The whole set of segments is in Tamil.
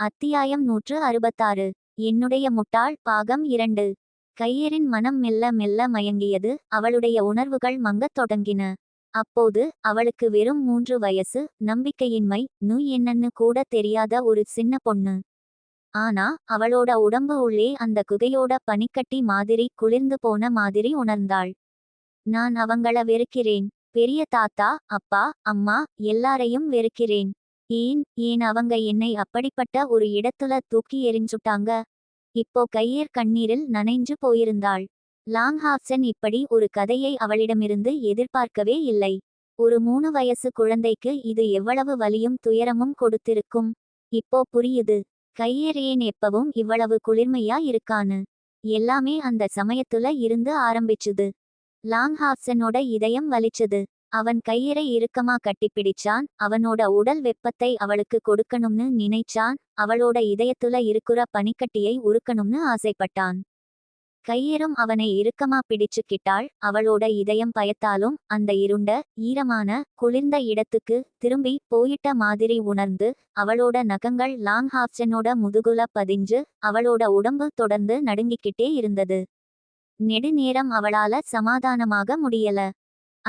அத்தியாயம் நூற்று அறுபத்தாறு. என்னுடைய முட்டாள் பாகம் இரண்டு. கையரின் மனம் மெல்ல மெல்ல மயங்கியது அவளுடைய உணர்வுகள் மங்கத் தொடங்கின. அப்போது அவளுக்கு வெறும் மூன்று வயசு நம்பிக்கையின்மை நு என்னன்னு கூட தெரியாத ஒரு சின்ன பொண்ணு. ஆனா அவளோட உடம்பு உள்ளே அந்த குகையோட பனிக்கட்டி மாதிரி குளிர்ந்து போன மாதிரி உணர்ந்தாள். நான் அவங்கள வெறுக்கிறேன். பெரிய தாத்தா அப்பா அம்மா எல்லாரையும் வெறுக்கிறேன். ஏன் ஏன் அவங்க என்னை அப்படிப்பட்ட ஒரு இடத்துல தூக்கி எறிஞ்சுட்டாங்க? இப்போ கையேர் கண்ணீரில் நனைஞ்சு போயிருந்தாள். லாங் ஹாப்சன் இப்படி ஒரு கதையை அவளிடமிருந்து எதிர்பார்க்கவே இல்லை. ஒரு மூணு வயசு குழந்தைக்கு இது எவ்வளவு வலியும் துயரமும் கொடுத்திருக்கும்? இப்போ புரியுது. கையேர் ஏன் எப்பவும் இவ்வளவு குளிர்மையா இருக்கான்னு. எல்லாமே அந்த சமயத்துல இருந்து ஆரம்பிச்சுது. லாங் ஹாப்சனோட இதயம் வலிச்சது. அவன் கையிறை இறுக்கமா கட்டிப்பிடிச்சான் அவனோட உடல் வெப்பத்தை அவளுக்கு கொடுக்கணும்னு நினைச்சான் அவளோட இதயத்துல இருக்கிற பனிக்கட்டியை உருக்கணும்னு ஆசைப்பட்டான். கையரும் அவனை இறுக்கமா பிடிச்சுக்கிட்டாள் அவளோட இதயம் பயத்தாலும் அந்த இருண்ட ஈரமான குளிர்ந்த இடத்துக்கு திரும்பி போயிட்ட மாதிரி உணர்ந்து அவளோட நகங்கள் லாங் ஹாப்சனோட முதுகுல பதிஞ்சு அவளோட உடம்பு தொடர்ந்து நடுங்கிக்கிட்டே இருந்தது. நெடுநேரம் அவளால சமாதானமாக முடியல.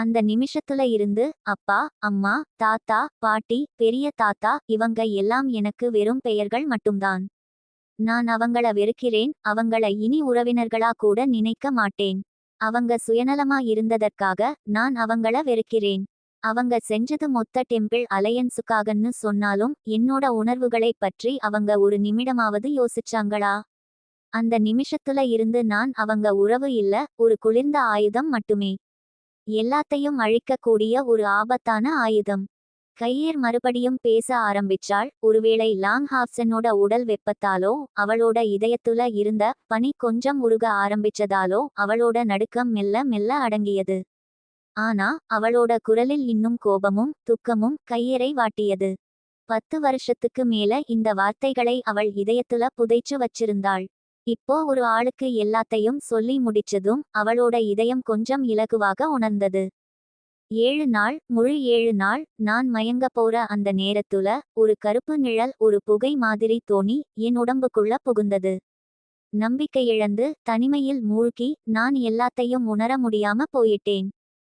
அந்த நிமிஷத்துல இருந்து அப்பா அம்மா தாத்தா பாட்டி பெரிய தாத்தா இவங்க எல்லாம் எனக்கு வெறும் பெயர்கள் மட்டும்தான். நான் அவங்கள வெறுக்கிறேன் அவங்கள இனி உறவினர்களா கூட நினைக்க மாட்டேன். அவங்க சுயநலமா இருந்ததற்காக நான் அவங்கள வெறுக்கிறேன். அவங்க செஞ்சது மொத்த டெம்பிள் அலையன்ஸுக்காகன்னு சொன்னாலும் என்னோட உணர்வுகளை பற்றி அவங்க ஒரு நிமிடமாவது யோசிச்சாங்களா? அந்த நிமிஷத்துல இருந்து நான் அவங்க உறவு இல்ல ஒரு குளிர்ந்த ஆயுதம் மட்டுமே. எல்லாத்தையும் அழிக்கக்கூடிய ஒரு ஆபத்தான ஆயுதம். கையேர் மறுபடியும் பேச ஆரம்பிச்சாள். ஒருவேளை லாங் ஹாப்சனோட உடல் வெப்பத்தாலோ அவளோட இதயத்துல இருந்த பனி கொஞ்சம் உருக ஆரம்பிச்சதாலோ அவளோட நடுக்கம் மெல்ல மெல்ல அடங்கியது. ஆனா அவளோட குரலில் இன்னும் கோபமும் துக்கமும் கையேறை வாட்டியது. பத்து வருஷத்துக்கு மேல இந்த வார்த்தைகளை அவள் இதயத்துல புதைச்சு வச்சிருந்தாள். இப்போ ஒரு ஆளுக்கு எல்லாத்தையும் சொல்லி முடிச்சதும் அவளோட இதயம் கொஞ்சம் இலகுவாக உணர்ந்தது. ஏழு நாள் முழு ஏழு நாள் நான் மயங்க போற அந்த நேரத்துல ஒரு கருப்பு நிழல் ஒரு புகை மாதிரி தோணி என் உடம்புக்குள்ள புகுந்தது. நம்பிக்கை இழந்து தனிமையில் மூழ்கி நான் எல்லாத்தையும் உணர முடியாம போயிட்டேன்.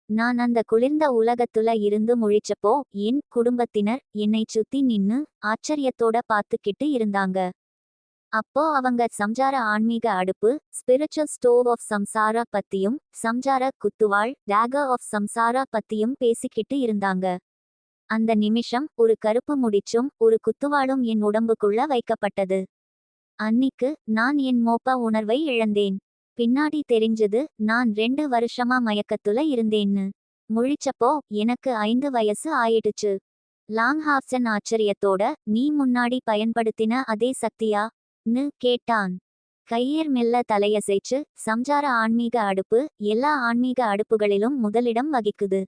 நான் அந்த குளிர்ந்த உலகத்துல இருந்து முழிச்சப்போ என் குடும்பத்தினர் என்னை சுத்தி நின்னு ஆச்சரியத்தோட பார்த்துக்கிட்டு இருந்தாங்க. அப்போ அவங்க சம்சார ஆன்மீக அடுப்பு ஸ்பிரிச்சுவல் ஸ்டோவ் ஆஃப் சம்சாரா பத்தியும் சம்சார குத்துவாள் டேகர் ஆஃப் சம்சாரா பத்தியும் பேசிக்கிட்டு இருந்தாங்க. அந்த நிமிஷம் ஒரு கருப்பு முடிச்சும் ஒரு குத்துவாளும் என் உடம்புக்குள்ள வைக்கப்பட்டது. அன்னிக்கு நான் என் மோப்ப உணர்வை இழந்தேன். பின்னாடி தெரிஞ்சது நான் ரெண்டு வருஷமா மயக்கத்துல இருந்தேன்னு. முழிச்சப்போ எனக்கு ஐந்து வயசு ஆயிடுச்சு. லாங் ஹாப்சன் ஆச்சரியத்தோட நீ முன்னாடி பயன்படுத்தின அதே சக்தியா? ன்னு கேட்டான். கையேர் மெல்ல தலையசைச்சு சம்சார ஆன்மீக அடுப்பு எல்லா ஆன்மீக அடுப்புகளிலும் முதலிடம் வகிக்குது.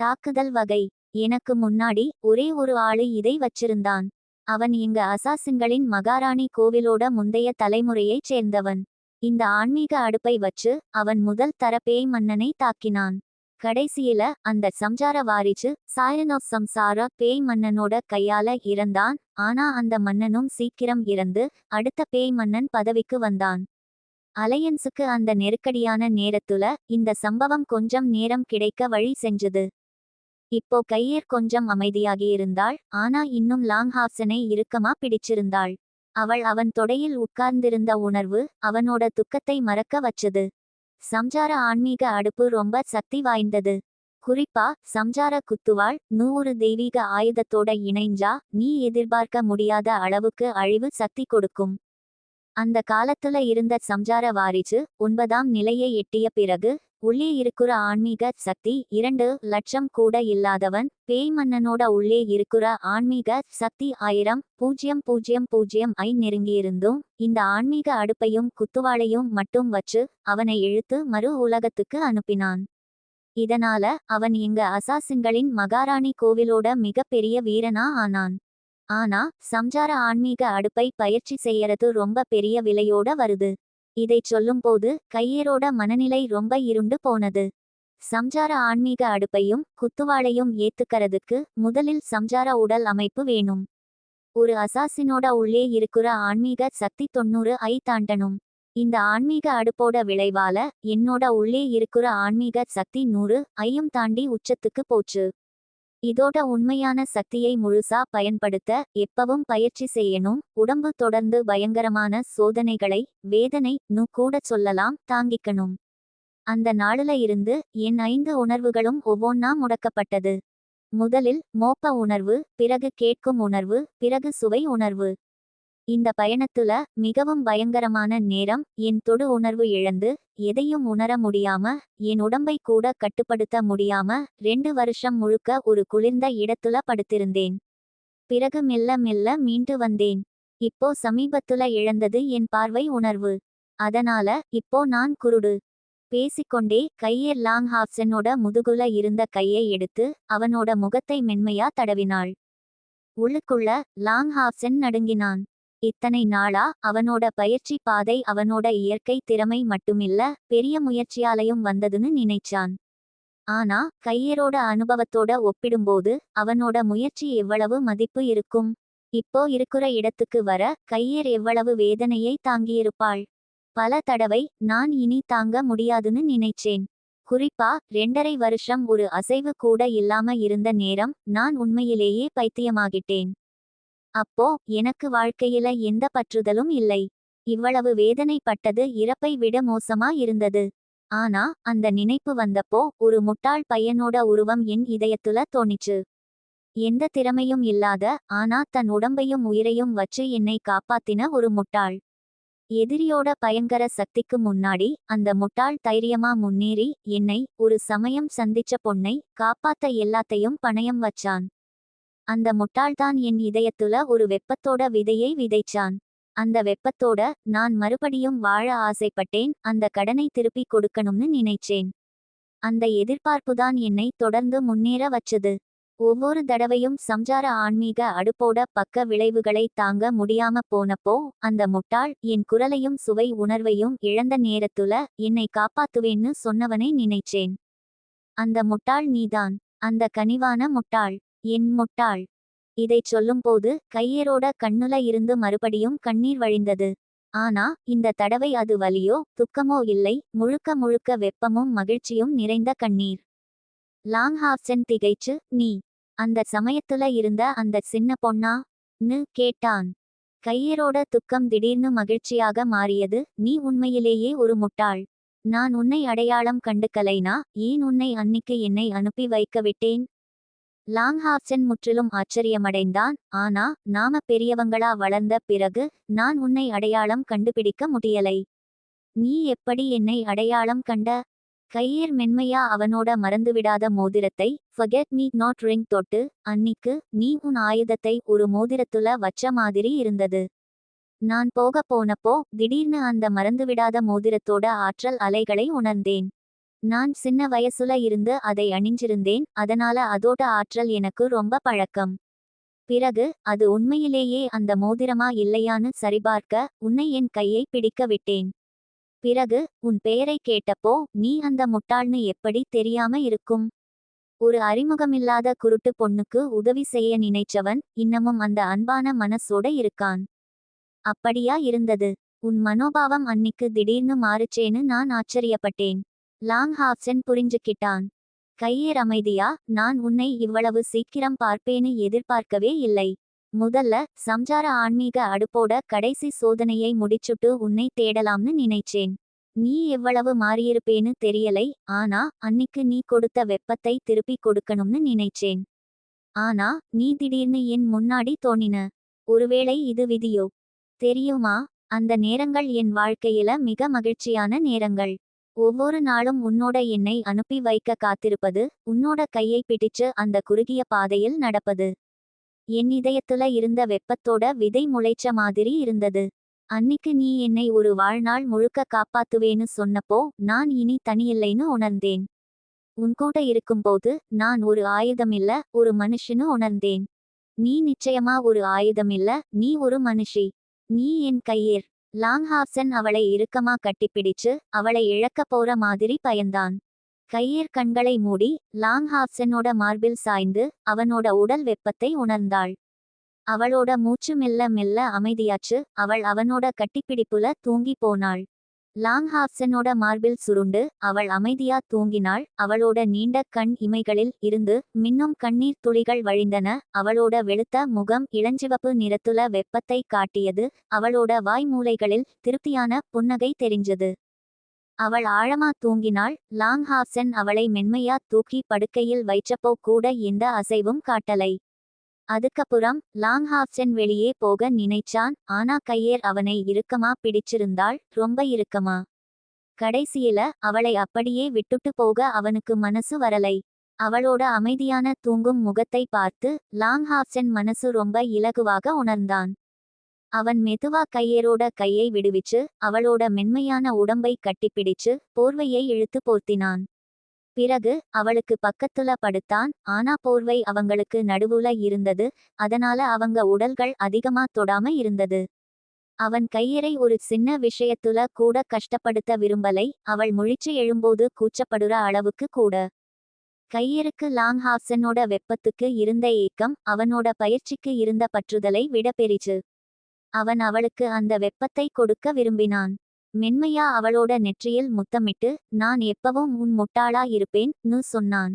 தாக்குதல் வகை. எனக்கு முன்னாடி ஒரே ஒரு ஆளு இதை வச்சிருந்தான். அவன் இங்க அசாசின்களின் மகாராணி கோவிலோட முந்தைய தலைமுறையைச் சேர்ந்தவன். இந்த ஆன்மீக அடுப்பை வச்சு அவன் முதல் தர பேய் மன்னனை தாக்கினான். கடைசியில அந்த சம்சார வாரிச்சு சாயன் ஆஃப் சம்சார பேய் மன்னனோட கையால இறந்தான். ஆனா அந்த மன்னனும் சீக்கிரம் இறந்து அடுத்த பேய் மன்னன் பதவிக்கு வந்தான். அலையன்ஸுக்கு அந்த நெருக்கடியான நேரத்துல இந்த சம்பவம் கொஞ்சம் நேரம் கிடைக்க வழி செஞ்சது. இப்போ கையர் கொஞ்சம் அமைதியாகி இருந்தாள். ஆனா இன்னும் லாங் ஹாப்சனை இறுக்கமா பிடிச்சிருந்தாள். அவள் அவன் தொடையில் உட்கார்ந்திருந்த உணர்வு அவனோட துக்கத்தை மறக்க வச்சது. சம்சார ஆன்மீக அடுப்பு ரொம்ப சக்தி வாய்ந்தது. குறிப்பா சம்சார குத்துவாள் நூறு தெய்வீக ஆயுதத்தோட இணைஞ்சா நீ எதிர்பார்க்க முடியாத அளவுக்கு அழிவு சக்தி கொடுக்கும். அந்த காலத்துல இருந்த சம்சார வாரிச்சு ஒன்பதாம் நிலையை எட்டிய பிறகு உள்ளே இருக்கிற ஆன்மீக சக்தி இரண்டு லட்சம் கூட இல்லாதவன் பேய் மன்னனோட உள்ளே இருக்கிற ஆன்மீக சக்தி ஆயிரம் பூஜ்ஜியம் பூஜ்ஜியம் பூஜ்ஜியம் ஐ நெருங்கியிருந்தும் இந்த ஆன்மீக அடுப்பையும் குத்துவாளையும் மட்டும் வச்சு அவனை இழுத்து மறு உலகத்துக்கு அனுப்பினான். இதனால அவன் இங்க அசாசிங்களின் மகாராணி கோவிலோட மிகப்பெரிய வீரனா ஆனான். ஆனா சம்சார ஆன்மீக அடுப்பை பயிற்சி செய்யறது ரொம்ப பெரிய விலையோட வருது. இதைச் சொல்லும்போது கையேரோட மனநிலை ரொம்ப இருண்டு போனது. சம்சார ஆன்மீக அடுப்பையும் குத்துவாளையும் ஏத்துக்கறதுக்கு முதலில் சம்சார உடல் அமைப்பு வேணும். ஒரு அசாசினோட உள்ளே இருக்கிற ஆன்மீக சக்தி தொண்ணூறு ஐ தாண்டனும் இந்த ஆன்மீக அடுப்போட விளைவால என்னோட உள்ளே இருக்கிற ஆன்மீக சக்தி நூறு ஐயும் தாண்டி உச்சத்துக்கு போச்சு. இதோட உண்மையான சக்தியை முழுசா பயன்படுத்த எப்பவும் பயிற்சி செய்யணும். உடம்பு தொடர்ந்து பயங்கரமான சோதனைகளை வேதனை நு கூட சொல்லலாம் தாங்கிக்கணும். அந்த நாளில இருந்து என் ஐந்து உணர்வுகளும் ஒவ்வொன்னா முடக்கப்பட்டது. முதலில் மோப்ப உணர்வு பிறகு கேட்கும் உணர்வு பிறகு சுவை உணர்வு. இந்த பயணத்துல மிகவும் பயங்கரமான நேரம் என் தொடு உணர்வு இழந்து எதையும் உணர முடியாம என் உடம்பை கூட கட்டுப்படுத்த முடியாம ரெண்டு வருஷம் முழுக்க ஒரு குளிர்ந்த இடத்துல படுத்திருந்தேன். பிறகு மெல்ல மெல்ல மீண்டு வந்தேன். இப்போ சமீபத்துல இழந்தது என் பார்வை உணர்வு. அதனால இப்போ நான் குருடு. பேசிக்கொண்டே கையர் லாங் ஹாப்சனோட முதுகுல இருந்த கையை எடுத்து அவனோட முகத்தை மென்மையா தடவினாள். உள்ளுக்குள்ள லாங் ஹாப்சன் நடுங்கினான். இத்தனை நாளா அவனோட பயிற்சி பாதை அவனோட இயற்கை திறமை மட்டுமில்ல பெரிய முயற்சியாலையும் வந்ததுன்னு நினைச்சான். ஆனா கையரோட அனுபவத்தோட ஒப்பிடும்போது அவனோட முயற்சி எவ்வளவு மதிப்பு இருக்கும்? இப்போ இருக்கிற இடத்துக்கு வர கையர் எவ்வளவு வேதனையை தாங்கியிருப்பாள்? பல தடவை நான் இனி தாங்க முடியாதுன்னு நினைச்சேன். குறிப்பா ரெண்டரை வருஷம் ஒரு அசைவு கூட இல்லாம இருந்த நேரம் நான் உண்மையிலேயே பைத்தியமாகிட்டேன். அப்போ எனக்கு வாழ்க்கையில எந்த பற்றுதலும் இல்லை. இவ்வளவு வேதனைப்பட்டது இறப்பை விட மோசமா இருந்தது. ஆனா அந்த நினைப்பு வந்தப்போ ஒரு முட்டாள் பையனோட உருவம் என் இதயத்துல தோணிச்சு. எந்த திறமையும் இல்லாத ஆனா தன் உடம்பையும் உயிரையும் வச்சு என்னை காப்பாத்தின ஒரு முட்டாள். எதிரியோட பயங்கர சக்திக்கு முன்னாடி அந்த முட்டாள் தைரியமா முன்னேறி என்னை ஒரு சமயம் சந்திச்ச பொண்ணை காப்பாத்த எல்லாத்தையும் பணயம் வச்சான். அந்த முட்டாள்தான் என் இதயத்துல ஒரு வெப்பத்தோட விதையை விதைச்சான். அந்த வெப்பத்தோட நான் மறுபடியும் வாழ ஆசைப்பட்டேன் அந்த கடனை திருப்பி கொடுக்கணும்னு நினைச்சேன். அந்த எதிர்பார்ப்புதான் என்னை தொடர்ந்து முன்னேற வச்சது. ஒவ்வொரு தடவையும் சம்சார ஆன்மீக அடுப்போட பக்க விளைவுகளை தாங்க முடியாம போனப்போ அந்த முட்டாள் என் குரலையும் சுவை உணர்வையும் இழந்த நேரத்துல என்னை காப்பாத்துவேன்னு சொன்னவனை நினைச்சேன். அந்த முட்டாள் நீதான். அந்த கனிவான முட்டாள். என் முட்டாள். இதைச் சொல்லும்போது கையரோட கண்ணுல இருந்து மறுபடியும் கண்ணீர் வழிந்தது. ஆனா இந்த தடவை அது வலியோ துக்கமோ இல்லை. முழுக்க முழுக்க வெப்பமும் மகிழ்ச்சியும் நிறைந்த கண்ணீர். லாங் ஹாப்சன் திகைச்சு நீ அந்த சமயத்துல இருந்த அந்த சின்ன பொண்ணா? னு கேட்டான். கையரோட துக்கம் திடீர்னு மகிழ்ச்சியாக மாறியது. நீ உண்மையிலேயே ஒரு முட்டாள். நான் உன்னை அடையாளம் கண்டு கலைனா ஏன் உன்னை அன்னிக்கு என்னை அனுப்பி வைக்க விட்டேன்? லாங்ஹாப்சன் முற்றிலும் ஆச்சரியமடைந்தான். ஆனா நாம பெரியவங்களா வளர்ந்த பிறகு நான் உன்னை அடையாளம் கண்டுபிடிக்க முடியலை. நீ எப்படி என்னை அடையாளம் கண்ட? கையர் மென்மையா அவனோட மறந்துவிடாத மோதிரத்தை ஃபகெட் மீ நாட் ரிங் தொட்டு அன்னிக்கு நீ உன் ஆயுதத்தை ஒரு மோதிரத்துல வச்ச மாதிரி இருந்தது. நான் போக போனப்போ திடீர்னு அந்த மறந்துவிடாத மோதிரத்தோட ஆற்றல் அலைகளை உணர்ந்தேன். நான் சின்ன வயசுல இருந்து அதை அணிஞ்சிருந்தேன் அதனால அதோட ஆற்றல் எனக்கு ரொம்ப பழக்கம். பிறகு அது உண்மையிலேயே அந்த மோதிரமா இல்லையான்னு சரிபார்க்க உன்னை என் கையை பிடிக்க விட்டேன். பிறகு உன் பெயரை கேட்டப்போ நீ அந்த முட்டாள்னு எப்படி தெரியாம இருக்கும்? ஒரு அறிமுகமில்லாத குருட்டு பொண்ணுக்கு உதவி செய்ய நினைச்சவன் இன்னமும் அந்த அன்பான மனசோட இருக்கான். அப்படியா இருந்தது. உன் மனோபாவம் அன்னிக்கு திடீர்னு மாறுச்சேன்னு நான் ஆச்சரியப்பட்டேன். Long Hobson புரிஞ்சுக்கிட்டான். கையேர் அமைதியா? நான் உன்னை இவ்வளவு சீக்கிரம் பார்ப்பேன்னு எதிர்பார்க்கவே இல்லை. முதல்ல சம்சார ஆன்மீக அடுப்போட கடைசி சோதனையை முடிச்சுட்டு உன்னை தேடலாம்னு நினைச்சேன். நீ எவ்வளவு மாறியிருப்பேன்னு தெரியலை ஆனா அன்னிக்கு நீ கொடுத்த வெப்பத்தை திருப்பி கொடுக்கணும்னு நினைச்சேன். ஆனா நீ திடீர்னு என் முன்னாடி தோணின. ஒருவேளை இது விதியோ? தெரியுமா? அந்த நேரங்கள் என் வாழ்க்கையில மிக மகிழ்ச்சியான நேரங்கள். ஒவ்வொரு நாளும் உன்னோட என்னை அனுப்பி வைக்க காத்திருப்பது உன்னோட கையை பிடிச்சு அந்த குறுகிய பாதையில் நடப்பது. என் இதயத்துல இருந்த வெப்பத்தோட விதை முளைச்ச மாதிரி இருந்தது. அன்னிக்கு நீ என்னை ஒரு வாழ்நாள் முழுக்க காப்பாத்துவேன்னு சொன்னப்போ நான் இனி தனியில்லைன்னு உணர்ந்தேன். உன்கூட இருக்கும்போது நான் ஒரு ஆயுதமில்ல ஒரு மனுஷனு உணர்ந்தேன். நீ நிச்சயமா ஒரு ஆயுதமில்ல நீ ஒரு மனுஷி. நீ என் கையேர். லாங்ஹாப்சன் அவளை இறுக்கமா கட்டிப்பிடிச்சு அவளை இழக்க போற மாதிரி பயந்தான். கையேர் கண்களை மூடி லாங்ஹாப்சனோட மார்பில் சாய்ந்து அவனோட உடல் வெப்பத்தை உணர்ந்தாள். அவளோட மூச்சு மெல்ல மெல்ல அமைதியாச்சு அவள் அவனோட கட்டிப்பிடிப்புல தூங்கி போனாள். லாங் ஹாப்சனோட மார்பில் சுருண்டு அவள் அமைதியா தூங்கினாள். அவளோட நீண்ட கண் இமைகளில் இருந்து மின்னும் கண்ணீர் துளிகள் வழிந்தன. அவளோட வெளுத்த முகம் இளஞ்சிவப்பு நிறத்துல வெப்பத்தை காட்டியது. அவளோட வாய் மூலைகளில் திருப்தியான புன்னகை தெரிஞ்சது. அவள் ஆழமா தூங்கினாள். லாங் ஹாப்சன் அவளை மென்மையா தூக்கி படுக்கையில் வைச்சப்போ கூட எந்த அசைவும் காட்டலை. அதுக்கப்புறம் லாங் ஹாப்சன் வெளியே போக நினைச்சான். ஆனா கையேர் அவனை இறுக்கமா பிடிச்சிருந்தாள். ரொம்ப இறுக்கமா. கடைசியில அவளை அப்படியே விட்டுட்டு போக அவனுக்கு மனசு வரலை. அவளோட அமைதியான தூங்கும் முகத்தை பார்த்து லாங் ஹாப்சன் மனசு ரொம்ப இலகுவாக உணர்ந்தான். அவன் மெதுவா கையேரோட கையை விடுவிச்சு அவளோட மென்மையான உடம்பை கட்டிப்பிடிச்சு போர்வையை இழுத்து போர்த்தினான். பிறகு அவளுக்கு பக்கத்துல படுத்தான். ஆனா போர்வை அவங்களுக்கு நடுவுல இருந்தது. அதனால அவங்க உடல்கள் அதிகமா தொடாம இருந்தது. அவன் கையறை ஒரு சின்ன விஷயத்துல கூட கஷ்டப்படுத்த விரும்பலை. அவள் முழிச்சு எழும்போது கூச்சப்படுற அளவுக்கு கூட. கையருக்கு லாங் ஹாப்சனோட வெப்பத்துக்கு இருந்த ஏக்கம் அவனோட பயிற்சிக்கு இருந்த பற்றுதலை விட பெரிச்சு அவன் அவளுக்கு அந்த வெப்பத்தை கொடுக்க விரும்பினான். மென்மையா அவளோட நெற்றியில் முத்தமிட்டு நான் எப்பவும் உன் முட்டாளா இருப்பேன் சொன்னான்.